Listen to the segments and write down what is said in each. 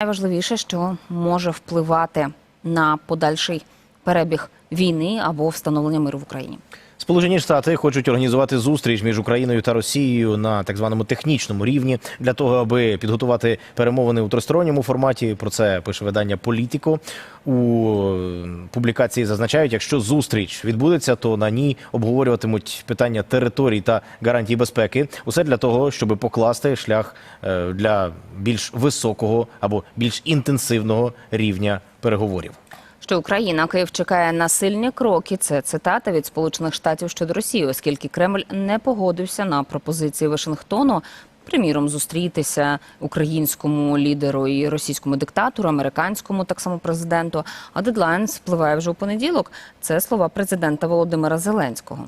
найважливіше, що може впливати на подальший перебіг війни або встановлення миру в Україні. Сполучені Штати хочуть організувати зустріч між Україною та Росією на так званому технічному рівні для того, аби підготувати перемовини у тристоронньому форматі. Про це пише видання Політіко. У публікації зазначають, якщо зустріч відбудеться, то на ній обговорюватимуть питання територій та гарантій безпеки. Усе для того, щоб покласти шлях е, для більш високого або більш інтенсивного рівня переговорів. Що Україна Київ чекає на сильні кроки. Це цитата від Сполучених Штатів щодо Росії, оскільки Кремль не погодився на пропозиції Вашингтону. Приміром, зустрітися українському лідеру і російському диктатору, американському так само президенту. А дедлайн спливає вже у понеділок. Це слова президента Володимира Зеленського.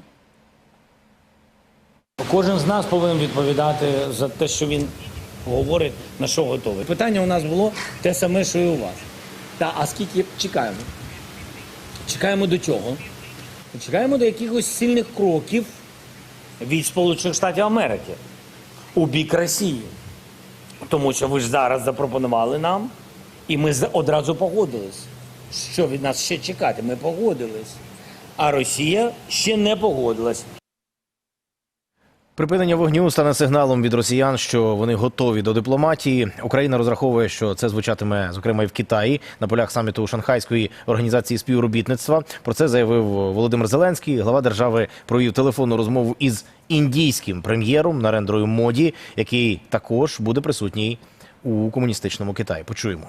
Кожен з нас повинен відповідати за те, що він говорить, на що готовий. Питання у нас було те саме, що і у вас. Та а скільки чекаємо? Чекаємо до чого? Чекаємо до якихось сильних кроків від Сполучених Штатів Америки у бік Росії. Тому що ви ж зараз запропонували нам, і ми одразу погодились. Що від нас ще чекати? Ми погодились. А Росія ще не погодилась. Припинення вогню стане сигналом від росіян, що вони готові до дипломатії. Україна розраховує, що це звучатиме зокрема і в Китаї на полях саміту Шанхайської організації співробітництва. Про це заявив Володимир Зеленський. Глава держави провів телефонну розмову із індійським прем'єром Нарендрою Моді, який також буде присутній у комуністичному Китаї. Почуємо.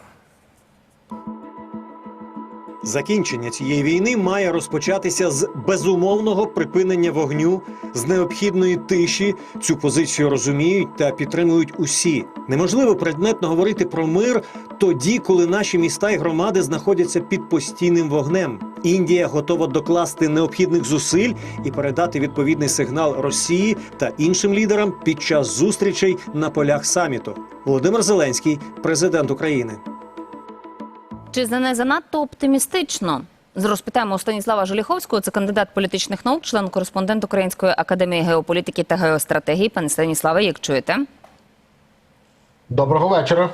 Закінчення цієї війни має розпочатися з безумовного припинення вогню, з необхідної тиші. Цю позицію розуміють та підтримують усі. Неможливо предметно говорити про мир тоді, коли наші міста і громади знаходяться під постійним вогнем. Індія готова докласти необхідних зусиль і передати відповідний сигнал Росії та іншим лідерам під час зустрічей на полях саміту. Володимир Зеленський, президент України. Чи за не занадто оптимістично? Розпитаємо у Станіслава Желіховського, це кандидат політичних наук, член кореспондент Української академії геополітики та геостратегії. Пане Станіславе, як чуєте? Доброго вечора.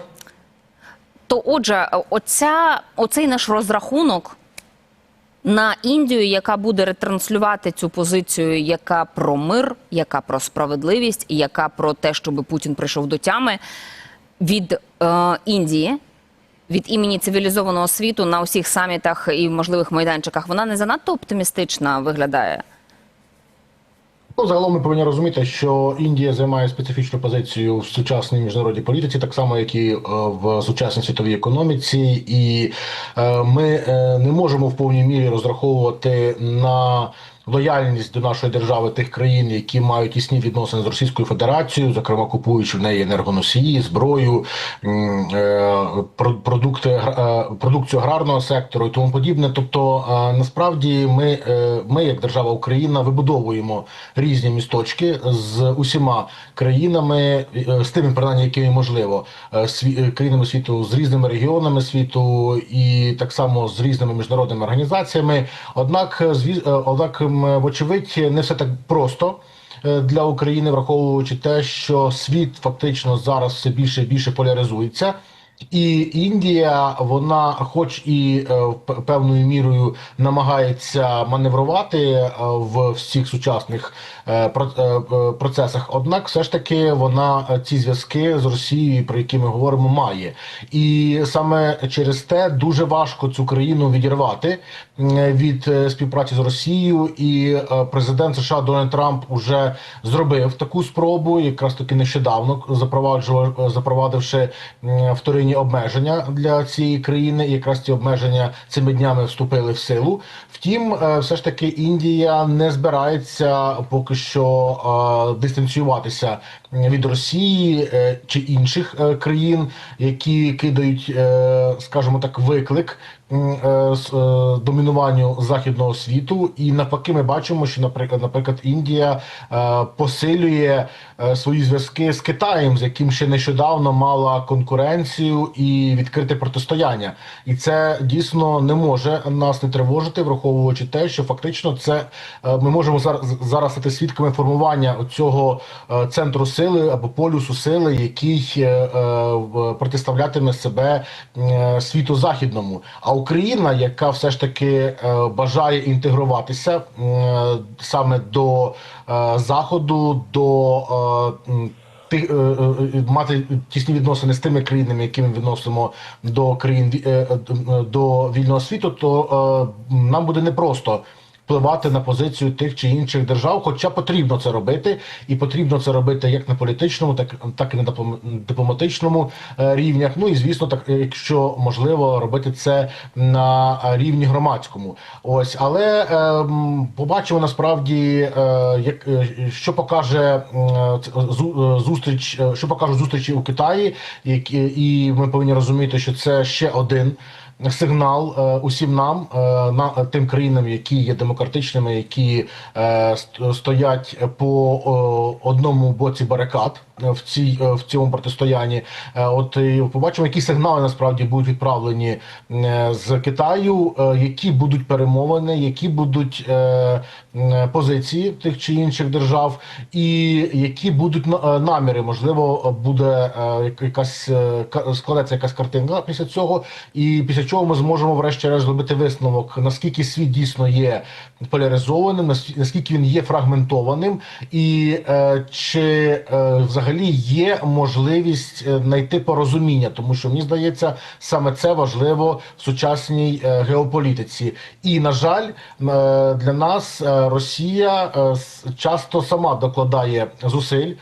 То отже, оця, оцей наш розрахунок на Індію, яка буде ретранслювати цю позицію, яка про мир, яка про справедливість, яка про те, щоб Путін прийшов до тями від е, Індії, від імені цивілізованого світу на усіх самітах і можливих майданчиках, вона не занадто оптимістична виглядає. Ну, загалом ми повинні розуміти, що Індія займає специфічну позицію в сучасній міжнародній політиці, так само як і е, в сучасній світовій економіці, і е, ми е, не можемо в повній мірі розраховувати на лояльність до нашої держави тих країн, які мають тісні відносини з Російською Федерацією, зокрема купуючи в неї енергоносії, зброю, е, про- продукти е, продукцію аграрного сектору і тому подібне. Тобто, е, насправді, ми, ми, як держава Україна, вибудовуємо різні місточки з усіма країнами, з тими принаймні, якими можливо, країнами світу з різними регіонами світу і так само з різними міжнародними організаціями. Однак, зві- е, однак, вочевидь, не все так просто е, для України, враховуючи те, що світ фактично зараз все більше і більше поляризується. І Індія, вона, хоч і е, певною мірою намагається маневрувати е, в всіх сучасних е, про- процесах, однак, все ж таки, вона ці зв'язки з Росією, про які ми говоримо, має. І саме через те дуже важко цю країну відірвати від співпраці з Росією. І президент США Дональд Трамп уже зробив таку спробу, якраз таки нещодавно запроваджував, запровадивши м, вторинні обмеження для цієї країни. І якраз ці обмеження цими днями вступили в силу. Втім, е, все ж таки Індія не збирається поки що е, дистанціюватися від Росії е, чи інших країн, які кидають, скажімо так, виклик домінуванню західного світу. І навпаки, ми бачимо, що, наприклад, наприклад, Індія посилює свої зв'язки з Китаєм, з яким ще нещодавно мала конкуренцію конфронтацію і відкрите протистояння. І це дійсно не може нас не тривожити, враховуючи те, що фактично це е, ми можемо зараз зараз стати свідками формування цього центру сили або полюсу сили, який е, е, протиставлятиме себе е, світу західному. А Україна, яка все ж таки е, бажає інтегруватися е, саме до е, заходу, до е, е, е, мати тісні відносини з тими країнами, які ми відносимо до країн до вільного світу, то нам буде непросто впливати на позицію тих чи інших держав, хоча потрібно це робити, і потрібно це робити як на політичному, так, так і на дипломатичному е, рівнях. Ну і звісно, так якщо можливо робити це на рівні громадському. Ось, але е, побачимо насправді, е, як е, що покаже е, зустріч, е, що покажуть зустрічі у Китаї, які і ми повинні розуміти, що це ще один сигнал е, усім нам, е, на тим країнам, які є демократичними, які е, стоять по одному боці барикад в цій е, в цьому протистоянні. Е, От побачимо, які сигнали насправді будуть відправлені е, з Китаю, е, які будуть перемовини, які будуть е, позиції тих чи інших держав, і які будуть е, наміри. Можливо, буде е, якась е, складеться якась картинка після цього, і після чого ми зможемо врешті-решт зробити висновок, наскільки світ дійсно є поляризованим, наскільки він є фрагментованим, і е, чи е, взагалі є можливість е, знайти порозуміння, тому що мені здається, саме це важливо в сучасній е, геополітиці. І на жаль, е, для нас Росія часто сама докладає зусиль,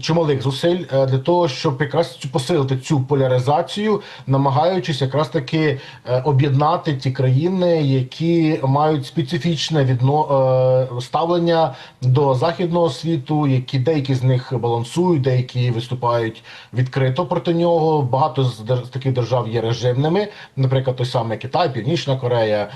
чималих зусиль для того, щоб якраз посилити цю поляризацію, намагаючись якраз таки об'єднати ті країни, які мають специфічне відно ставлення до західного світу, які деякі з них балансують, деякі виступають відкрито проти нього. Багато з таких держав є режимними, наприклад, той самий Китай, Північна Корея,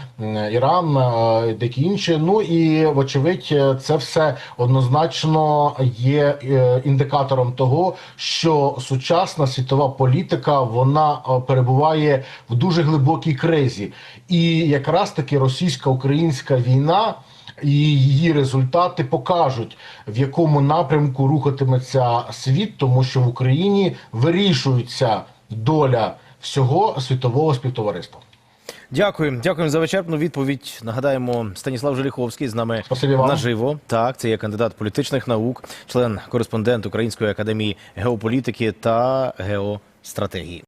Іран, е, деякі інші. Ну і вочевидь, е, це все однозначно є е, індикатором того, що сучасна світова політика вона перебуває в дуже глибокій кризі, і якраз таки російсько-українська війна. І її результати покажуть, в якому напрямку рухатиметься світ, тому що в Україні вирішується доля всього світового співтовариства. Дякую, дякуємо за вичерпну відповідь. Нагадаємо, Станіслав Желіховський з нами наживо. Так, це є кандидат політичних наук, член кореспондент Української академії геополітики та геостратегії.